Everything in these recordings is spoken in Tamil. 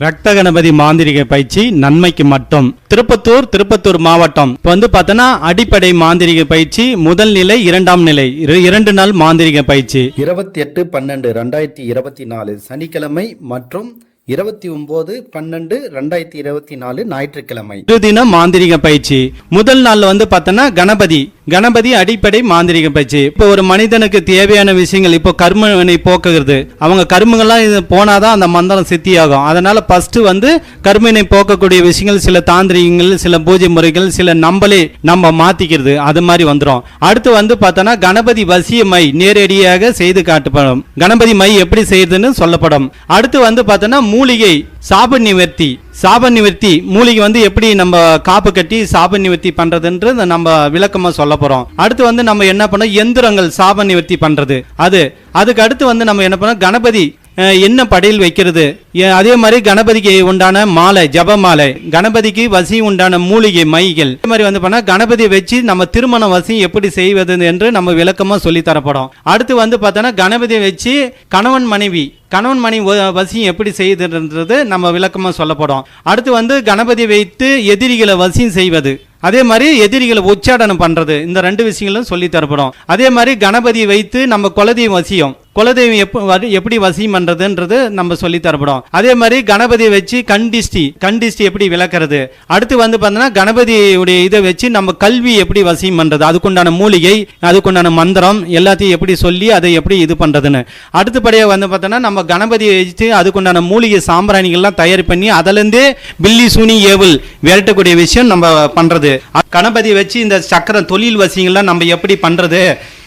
ரத்த கணபதி மாந்திரிக பயிற்சி நன்மைக்கு மட்டும். திருப்பத்தூர் திருப்பத்தூர் மாவட்டம். இப்போ வந்து பார்த்தோன்னா அடிப்படை மாந்திரிக பயிற்சி முதல் நிலை இரண்டாம் நிலை. இரு- இரண்டு நாள் மாந்திரிக பயிற்சி. இருபத்தி எட்டு பன்னெண்டு ரெண்டாயிரத்தி இருபத்தி நாலு சனிக்கிழமை மற்றும் இருபத்தி ஒன்பது பன்னெண்டு ரெண்டாயிரத்தி இருபத்தி நாலு ஞாயிற்றுக்கிழமை. இருதின மாந்திரிக பயிற்சி. முதல் நாள் வந்து பார்த்தோன்னா கணபதி. கணபதி அடிப்படை மாந்திரிக பயிற்சி இப்போ ஒரு மனிதனுக்கு தேவையான விஷயங்கள் இப்போ கர்மனை போக்குகிறது. அவங்க கர்மங்கள்லாம் இது போனாதான் அந்த மந்திரம் சித்தியாகும். அதனால ஃபர்ஸ்ட் வந்து கர்மனை போக்கக்கூடிய விஷயங்கள் சில தாந்திரிகங்கள் சில பூஜை முறைகள் சில நம்மளே நம்ம மாத்திக்கிறது. அது மாதிரி வந்துடும் அடுத்து வந்து பார்த்தோன்னா கணபதி வசிய மை நேரடியாக செய்து காட்டப்படும். கணபதி மை எப்படி செய்யுதுன்னு சொல்லப்படும். அடுத்து வந்து பார்த்தோன்னா மூலிகை சாப நிவர்த்தி சாப நிவர்த்தி மூலிகை வந்து எப்படி நம்ம காப்பு கட்டி சாப நிவர்த்தி பண்றதுன்றது நம்ம விளக்கமா சொல்ல போறோம். அடுத்து வந்து நம்ம என்ன பண்ணோம்? எந்திரங்கள் சாப நிவர்த்தி பண்றது. அது அதுக்கு அடுத்து வந்து நம்ம என்ன பண்ணோம்? கணபதி என்ன படையில் வைக்கிறது? ஏ- அதே மாதிரி கணபதிக்கு உண்டான மாலை ஜப மாலை. கணபதிக்கு வசி உண்டான மூலிகை மைகள். அதே மாதிரி வந்து பார்த்தா கணபதியை வச்சு நம்ம திருமண வசி எப்படி செய்வது என்று நம்ம விளக்கமா சொல்லி தரப்படும். அடுத்து வந்து பார்த்தோன்னா கணபதியை வச்சு கணவன் மனைவி கணவன் மணி வசியம் எப்படி செய்யுதுன்றது நம்ம விளக்கமாக சொல்லப்படும். அடுத்து வந்து கணபதி வைத்து எதிரிகளை வசியம் செய்வது. அதே மாதிரி எதிரிகளை உச்சாடனம் பண்ணுறது இந்த ரெண்டு விஷயங்களும் சொல்லி தரப்படும். அதே மாதிரி கணபதி வைத்து நம்ம குலதெய்வம் வசியம். குலதெய்வம் எப்போ எப்படி வசியம் பண்றதுன்றது நம்ம சொல்லி தரப்படும் அதே மாதிரி கணபதியை வச்சு கண்டிஷ்டி கண்டிஷ்டி எப்படி விளக்குறது? அடுத்து வந்து பார்த்தோன்னா கணபதியுடைய இதை வச்சு நம்ம கல்வி எப்படி வசியம் பண்றது? அதுக்குண்டான மூலிகை அதுக்குண்டான மந்திரம் எல்லாத்தையும் எப்படி சொல்லி அதை எப்படி இது பண்றதுன்னு. அடுத்தபடியாக வந்து பார்த்தோன்னா நம்ம கணபதியை வச்சு அதுக்குண்டான மூலிகை சாம்பிராணிகள்லாம் தயார் பண்ணி அதுலேருந்தே பில்லி சூனி ஏவல் விரட்டக்கூடிய விஷயம் நம்ம பண்றது. கணபதியை கணபதி வச்சு இந்த சக்கரம் தொழில் வசியங்கள்லாம் நம்ம எப்படி பண்றது?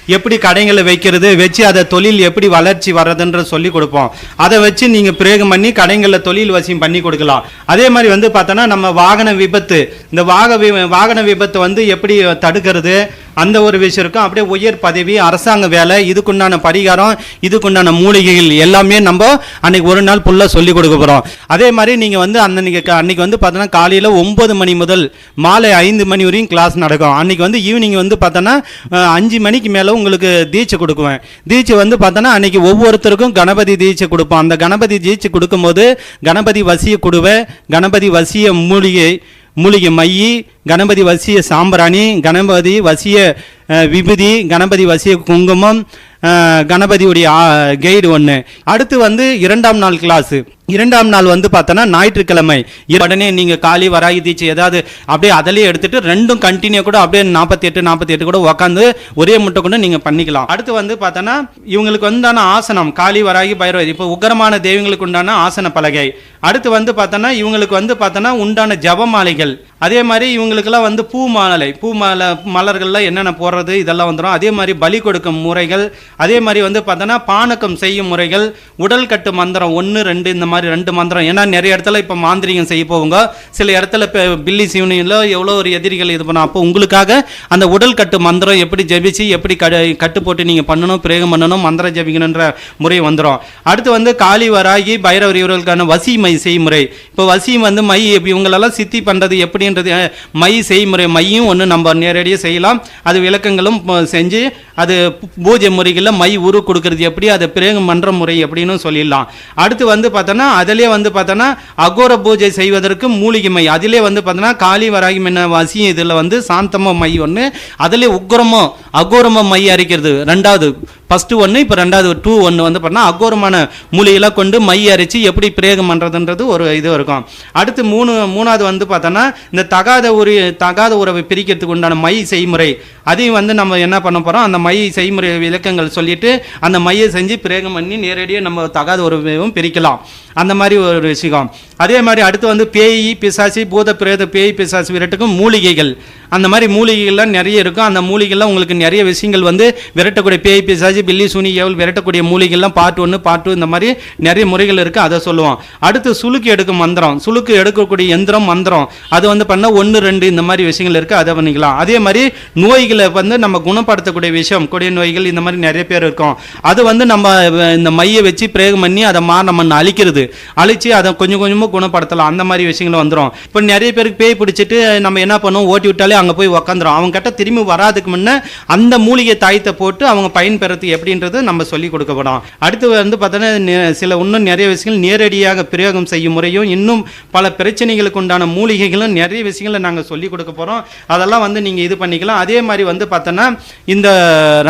எப்படி கடைகளை வைக்கிறது வச்சு அதை தொழில் எப்படி வளர்ச்சி வர்றதுன்ற சொல்லி கொடுப்போம். அதை வச்சு நீங்கள் பிரயோகம் பண்ணி கடைகளில் தொழில் வசியம் பண்ணி கொடுக்கலாம். அதே மாதிரி வந்து பார்த்தோன்னா நம்ம வாகன விபத்து இந்த வாக வி- வாகன விபத்து வந்து எப்படி தடுக்கிறது அந்த ஒரு விஷயம் இருக்கும். அப்படியே உயர் பதவி அரசாங்க வேலை இதுக்குண்டான பரிகாரம் இதுக்குண்டான மூலிகைகள் எல்லாமே நம்ம அன்னைக்கு ஒரு நாள் ஃபுல்லாக சொல்லி கொடுக்க போகிறோம் அதே மாதிரி நீங்கள் வந்து அன்னைக்கு அன்னைக்கு வந்து பார்த்தோன்னா காலையில் ஒம்பது மணி முதல் மாலை ஐந்து மணி வரையும் கிளாஸ் நடக்கும். அன்னைக்கு வந்து ஈவினிங் வந்து பார்த்தோன்னா அஞ்சு மணிக்கு மேலே உங்களுக்கு தீட்சை கொடுக்குவேன். தீட்சை வந்து பார்த்தோன்னா அன்னைக்கு ஒவ்வொருத்தருக்கும் கணபதி தீட்சை கொடுப்போம். அந்த கணபதி தீட்சை கொடுக்கும்போது கணபதி வசிய குடுவை கணபதி வசிய மூலிகை மூலிகை மையி கணபதி வசிய சாம்பிராணி கணபதி வசிய விபுதி விபூதி கணபதி வசிய குங்குமம் கணபதியுடைய கைடு ஒன்று அடுத்து வந்து இரண்டாம் நாள் கிளாஸு இரண்டாம் நாள் வந்து பார்த்தோன்னா ஞாயிற்றுக்கிழமை. உடனே நீங்கள் காளி வராகி தீச்சு ஏதாவது அப்படியே அதிலே எடுத்துட்டு ரெண்டும் கண்டினியூ கூட அப்படியே நாற்பத்தி எட்டு நாற்பத்தி எட்டு கூட உட்காந்து ஒரே முட்டை கூட நீங்கள் பண்ணிக்கலாம். அடுத்து வந்து பார்த்தோன்னா இவங்களுக்கு வந்தான ஆசனம் காளி வராகி பைரவர். இப்போ உக்கரமான தெய்வங்களுக்கு உண்டான ஆசன பலகை. அடுத்து வந்து பார்த்தோன்னா இவங்களுக்கு வந்து பார்த்தோன்னா உண்டான ஜபமாலைகள். அதே மாதிரி இவங்களுக்கெல்லாம் வந்து பூ மாலை பூ மாலை மலர்கள்லாம் என்னென்ன போடுறது இதெல்லாம் வந்துடும் அதே மாதிரி பலி கொடுக்கும் முறைகள். அதே மாதிரி வந்து பார்த்தோன்னா பானகம் செய்யும் முறைகள். உடல் கட்டு மந்திரம் ஒன்று ரெண்டு இந்த மாதிரி ரெண்டு மந்திரம். ஏன்னா நிறைய இடத்துல இப்போ மாந்திரிகம் செய்ய போவாங்க சில இடத்துல இப்போ பில்லி சிவனியில் எவ்வளோ ஒரு எதிரிகள் இது பண்ணோம் அப்போ உங்களுக்காக அந்த உடல் கட்டு மந்திரம் எப்படி ஜபிச்சு எப்படி கடு கட்டு போட்டு நீங்கள் பண்ணணும் பிரேகம் பண்ணணும் மந்திரம் ஜபிக்கணுன்ற முறை வந்துடும் அடுத்து வந்து காளி வராகி பைரவர் இவர்களுக்கான வசி மை செய்முறை. இப்போ வசி வந்து மை இவங்களெல்லாம் சித்தி பண்ணுறது எப்படின்றது மை செய்முறை. மையும் ஒன்று நம்ம நேரடியாக செய்யலாம். அது விளக்கங்களும் செஞ்சு அது பூஜை முறைகளில் மை உரு கொடுக்கறது எப்படி அதை பிரேகம் பண்ணுற முறை எப்படின்னு சொல்லிடலாம். அடுத்து வந்து பார்த்தோன்னா அதிலே வந்து பார்த்தோன்னா அகோர பூஜை செய்வதற்கு மூலிகை மை. அதிலே வந்து பார்த்தோன்னா காளி வராகி என்ன வசியம் இதில் வந்து சாந்தம மை ஒன்று அதிலே உக்ரமோ அகோரம மை அரைக்கிறது. ரெண்டாவது ஃபஸ்ட்டு ஒன்று இப்போ ரெண்டாவது டூ ஒன்று வந்து பார்த்தோன்னா அகோரமான மூலிகைலாம் கொண்டு மை அரைச்சி எப்படி பிரயோகம் பண்ணுறதுன்றது ஒரு இது இருக்கும். அடுத்து மூணு மூணாவது வந்து பார்த்தோன்னா இந்த தகாத உரி தகாத உறவை பிரிக்கிறதுக்கு உண்டான மை செய்முறை. அதையும் வந்து நம்ம என்ன பண்ண போகிறோம் அந்த மை செய்முறை விளக்கங்கள் சொல்லிட்டு அந்த மையை செஞ்சு பிரயோகம் பண்ணி நேரடியாக நம்ம தகாத உறவையும் பிரிக்கலாம். அந்த மாதிரி ஒரு விஷயம். அதே மாதிரி அடுத்து வந்து பேய் பிசாசி பூத பிரேத பேய் பிசாசி விரட்டுக்கும் மூலிகைகள். அந்த மாதிரி மூலிகைகள்லாம் நிறைய இருக்கும். அந்த மூலிகைலாம் உங்களுக்கு நிறைய விஷயங்கள் வந்து விரட்டக்கூடிய பேய் பிசாசி பில்லி சுனி ஏவல் விரட்டக்கூடிய மூலிகைலாம் பார்ட் ஒன்று பார்ட் டூ இந்த மாதிரி நிறைய முறைகள் இருக்குது அதை சொல்லுவோம். அடுத்து சுளுக்கு எடுக்கும் மந்திரம். சுளுக்கு எடுக்கக்கூடிய எந்திரம் மந்திரம். அது வந்து பண்ணால் ஒன்று ரெண்டு இந்த மாதிரி விஷயங்கள் இருக்குது அதை பண்ணிக்கலாம். அதே மாதிரி நோய்களை வந்து நம்ம குணப்படுத்தக்கூடிய விஷயம் கொடிய நோய்கள் இந்த மாதிரி நிறைய பேர் இருக்கும். அது வந்து நம்ம இந்த மையை வச்சு பிரயோகம் பண்ணி அதை மா நம்ம அழிக்கிறது. அழித்து அதை கொஞ்சம் கொஞ்சமாக குணப்படுத்தலாம். அந்த மாதிரி விஷயங்கள் வந்துடும் இப்போ நிறைய பேருக்கு பேய் பிடிச்சிட்டு நம்ம என்ன பண்ணுவோம்? ஓட்டி விட்டாலே அங்கே போய் உக்காந்துரும். அவங்க கிட்ட திரும்பி வராதுக்கு முன்னே அந்த மூலிகை தாயத்தை போட்டு அவங்க பயன்பெறத்துக்கு எப்படின்றது நம்ம சொல்லி கொடுக்கப்படும். அடுத்து வந்து பார்த்தோன்னா சில இன்னும் நிறைய விஷயங்கள் நேரடியாக பிரயோகம் செய்யும் முறையும் இன்னும் பல பிரச்சனைகளுக்கு உண்டான மூலிகைகளும் நிறைய விஷயங்களை நாங்கள் சொல்லி கொடுக்க போகிறோம் அதெல்லாம் வந்து நீங்கள் இது பண்ணிக்கலாம். அதே மாதிரி வந்து பார்த்தோன்னா இந்த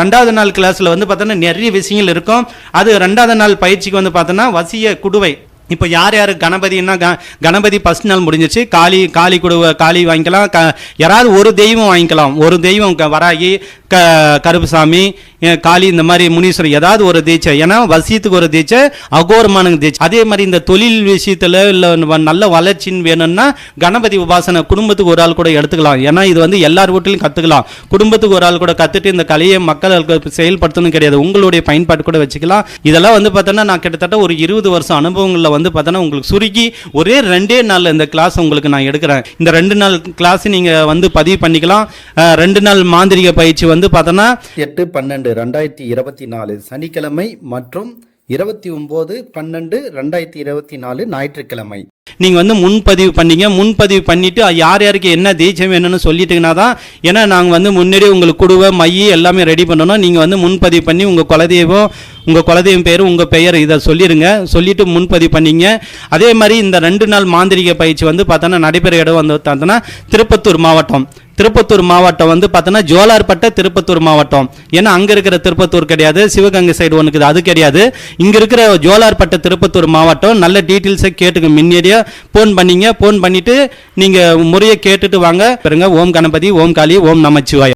ரெண்டாவது நாள் கிளாஸில் வந்து பார்த்தோன்னா நிறைய விஷயங்கள் இருக்கும். அது ரெண்டாவது நாள் பயிற்சிக்கு வந்து பார்த்தோன்னா வசிய குடுவை இப்போ யார் யார் கணபதினா க கணபதி ஃபஸ்ட் நாள் முடிஞ்சிச்சு. காளி காளி குடுவை காளி வாங்கிக்கலாம். க யாராவது ஒரு தெய்வம் வாங்கிக்கலாம். ஒரு தெய்வம் க வராகி க கருப்புசாமி காளி இந்த மாதிரி முனீஸ்வரர் ஏதாவது ஒரு தீட்சை. ஏன்னா வசியத்துக்கு ஒரு தீட்சை அகோரமான தீட்சை. அதே மாதிரி இந்த தொழில் விஷயத்தில் இல்லை நல்ல வளர்ச்சின்னு வேணும்னா கணபதி உபாசனை குடும்பத்துக்கு ஒரு ஆள் கூட எடுத்துக்கலாம். ஏன்னா இது வந்து எல்லார் வீட்டிலையும் கற்றுக்கலாம் குடும்பத்துக்கு ஒரு ஆள் கூட கற்றுட்டு இந்த கலையை மக்களுக்கு செயல்படுத்தணும் கிடையாது. உங்களுடைய பயன்பாடு கூட வச்சுக்கலாம். இதெல்லாம் வந்து பார்த்தோன்னா நான் கிட்டத்தட்ட ஒரு இருபது வருஷம் அனுபவங்களில் வந்து பார்த்தோன்னா உங்களுக்கு சுருக்கி ஒரே ரெண்டே நாளில் இந்த கிளாஸ் உங்களுக்கு நான் எடுக்கிறேன். இந்த ரெண்டு நாள் கிளாஸ் நீங்கள் வந்து பதிவு பண்ணிக்கலாம். ரெண்டு நாள் மாந்திரிக பயிற்சி வந்து பார்த்தோன்னா எட்டு பன்னெண்டு ரெண்டாயிரத்தி இருபத்தி நாலு சனிக்கிழமை மற்றும் இருபத்தி ஒம்பது பன்னெண்டு ரெண்டாயிரத்தி இருபத்தி நாலு ஞாயிற்றுக்கிழமை. நீங்கள் வந்து முன்பதிவு பண்ணீங்க. முன்பதிவு பண்ணிவிட்டு யார் யாருக்கு என்ன தீட்சை வேணும்னு சொல்லிட்டீங்கன்னா தான் ஏன்னா நாங்கள் வந்து முன்னாடியே உங்களுக்கு குடுவை மைய எல்லாமே ரெடி பண்ணணும். நீங்கள் வந்து முன்பதிவு பண்ணி உங்கள் குலதெய்வம் உங்கள் குலதெய்வம் பேர் உங்கள் பெயர் இதை சொல்லிடுங்க சொல்லிவிட்டு முன்பதிவு பண்ணிங்க. அதே மாதிரி இந்த ரெண்டு நாள் மாந்திரிக பயிற்சி வந்து பார்த்தோன்னா நடைபெற இடம் வந்து பார்த்தோன்னா திருப்பத்தூர் மாவட்டம். திருப்பத்தூர் மாவட்டம் வந்து பார்த்தோன்னா ஜோலார்பட்ட திருப்பத்தூர் மாவட்டம். ஏன்னா அங்கே இருக்கிற திருப்பத்தூர் கிடையாது. சிவகங்கை சைடு ஒன்று இருக்குது அது கிடையாது. இங்கே இருக்கிற ஜோலார்பட்ட திருப்பத்தூர் மாவட்டம் நல்ல டீட்டெயில்ஸை கேட்டுங்க முன்னாடியே ஃபோன் பண்ணிங்க. ஃபோன் பண்ணிவிட்டு நீங்கள் முறையை கேட்டுட்டு வாங்க. பாருங்க ஓம் கணபதி ஓம் காளி ஓம் நமச்சிவாய்.